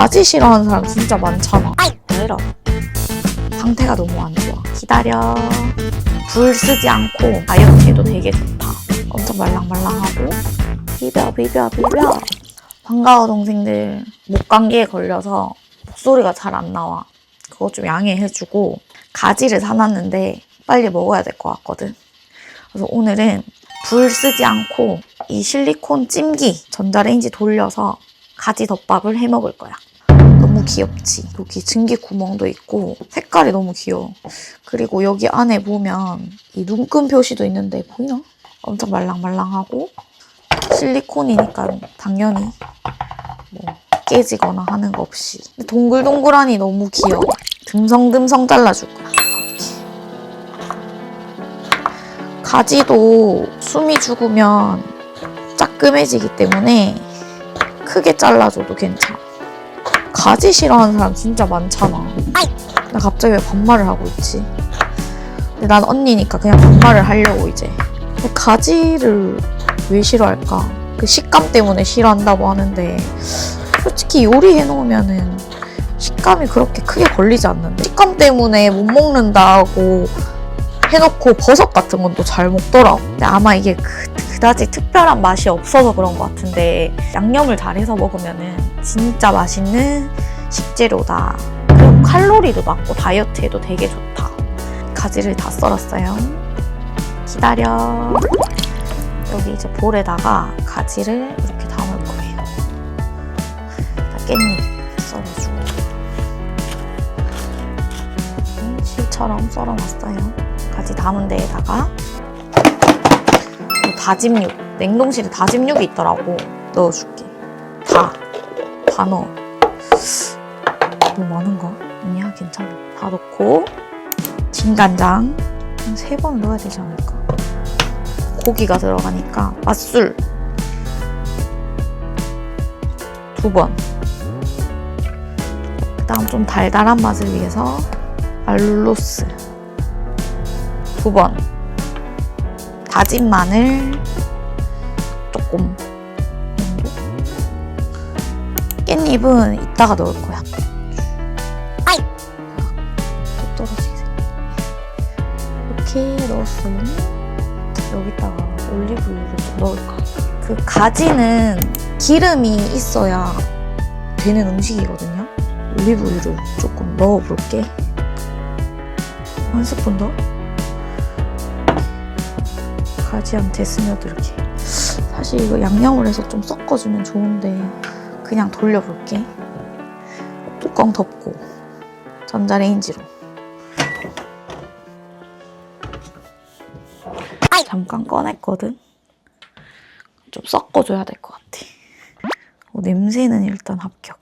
가지 싫어하는 사람 진짜 많잖아. 왜이러 상태가 너무 안 좋아. 기다려. 불 쓰지 않고 다이어트에도 되게 좋다. 엄청 말랑말랑하고 비벼 비벼 비벼. 반가워 동생들. 목 감기에 걸려서 목소리가 잘 안 나와. 그거 좀 양해해주고 가지를 사놨는데 빨리 먹어야 될 것 같거든. 그래서 오늘은 불 쓰지 않고 이 실리콘 찜기 전자레인지 돌려서 가지 덮밥을 해 먹을 거야. 너무 귀엽지? 여기 증기 구멍도 있고 색깔이 너무 귀여워. 그리고 여기 안에 보면 이 눈금 표시도 있는데 보이나? 엄청 말랑말랑하고 실리콘이니까 당연히 뭐 깨지거나 하는 거 없이 동글동글하니 너무 귀여워. 듬성듬성 잘라줄 거야. 가지도 숨이 죽으면 짜끔해지기 때문에 크게 잘라줘도 괜찮아. 가지 싫어하는 사람 진짜 많잖아. 나 갑자기 왜 반말을 하고 있지? 근데 난 언니니까 그냥 반말을 하려고 이제. 근데 가지를 왜 싫어할까? 그 식감 때문에 싫어한다고 하는데 솔직히 요리해 놓으면은 식감이 그렇게 크게 걸리지 않는데 식감 때문에 못 먹는다고 해놓고 버섯 같은 건 또 잘 먹더라고. 근데 아마 이게 그, 그다지 특별한 맛이 없어서 그런 것 같은데 양념을 잘해서 먹으면은 진짜 맛있는 식재료다. 그리고 칼로리도 낮고 다이어트에도 되게 좋다. 가지를 다 썰었어요. 기다려. 여기 이제 볼에다가 가지를 이렇게 담을 거예요. 자, 깻잎 썰어주고. 음, 실처럼 썰어놨어요. 가지 담은 데에다가 뭐 다짐육, 냉동실에 다짐육이 있더라고. 넣어줄게. 다, 다 넣어. 너무 많은가? 아니야, 괜찮아. 다 넣고 진간장 한 세 번 넣어야 되지 않을까? 고기가 들어가니까 맛술 두 번. 그다음 좀 달달한 맛을 위해서 알룰로스 두 번. 다진 마늘 조금 정도. 깻잎은 이따가 넣을 거야. 아이. 또 떨어지게. 이렇게 넣었어요. 여기다가 올리브유를 좀 넣을까. 그 가지는 기름이 있어야 되는 음식이거든요. 올리브유를 조금 넣어볼게. 한 스푼 더. 가지한테 스며들게. 사실 이거 양념을 해서 좀 섞어주면 좋은데 그냥 돌려볼게. 뚜껑 덮고 전자레인지로. 잠깐 꺼냈거든. 좀 섞어줘야 될 것 같아. 어, 냄새는 일단 합격.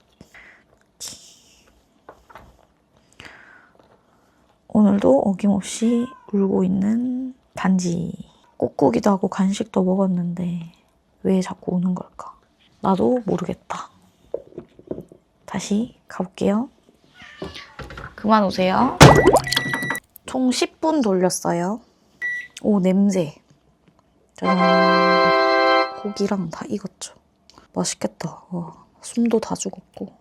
오늘도 어김없이 울고 있는 단지. 꾹꾹이도 하고 간식도 먹었는데 왜 자꾸 우는 걸까? 나도 모르겠다. 다시 가볼게요. 그만 오세요. 총 10분 돌렸어요. 오, 냄새. 짠. 고기랑 다 익었죠. 맛있겠다. 와, 숨도 다 죽었고.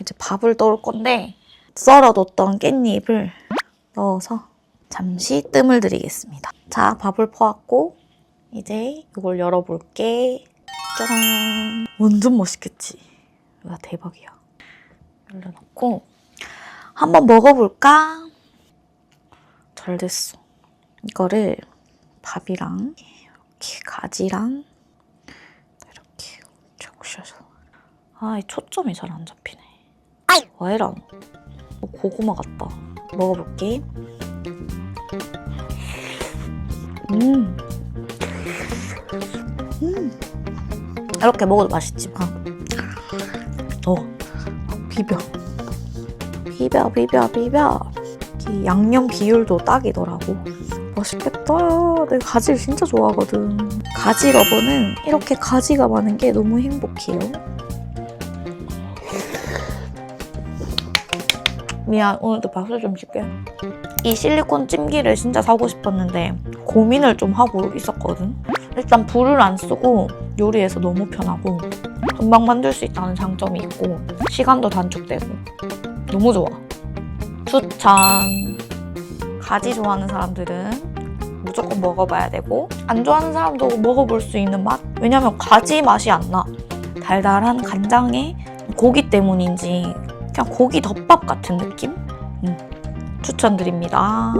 이제 밥을 떠올 건데, 썰어뒀던 깻잎을 넣어서 잠시 뜸을 들이겠습니다. 자, 밥을 퍼왔고, 이제 이걸 열어볼게. 짜란. 완전 맛있겠지? 와, 대박이야. 열려놓고, 한번 먹어볼까? 잘 됐어. 이거를 밥이랑 이렇게 가지랑 이렇게 적셔서 아, 이 초점이 잘 안 잡히네. 와, 이런. 어, 고구마 같다. 먹어볼게. 음. 음. 이렇게 먹어도 맛있지만, 어, 비벼. 비벼, 비벼, 비벼. 이 양념 비율도 딱이더라고. 맛있겠다. 내가 가지를 진짜 좋아하거든. 가지 러버는 이렇게 가지가 많은 게 너무 행복해요. 미안, 오늘도 박수 좀 칠게. 이 실리콘 찜기를 진짜 사고 싶었는데 고민을 좀 하고 있었거든. 일단 불을 안 쓰고 요리해서 너무 편하고 금방 만들 수 있다는 장점이 있고 시간도 단축되고 너무 좋아. 추천. 가지 좋아하는 사람들은 무조건 먹어봐야 되고 안 좋아하는 사람도 먹어볼 수 있는 맛? 왜냐면 가지 맛이 안 나. 달달한 간장에 고기 때문인지 그냥 고기 덮밥 같은 느낌? 음, 추천드립니다.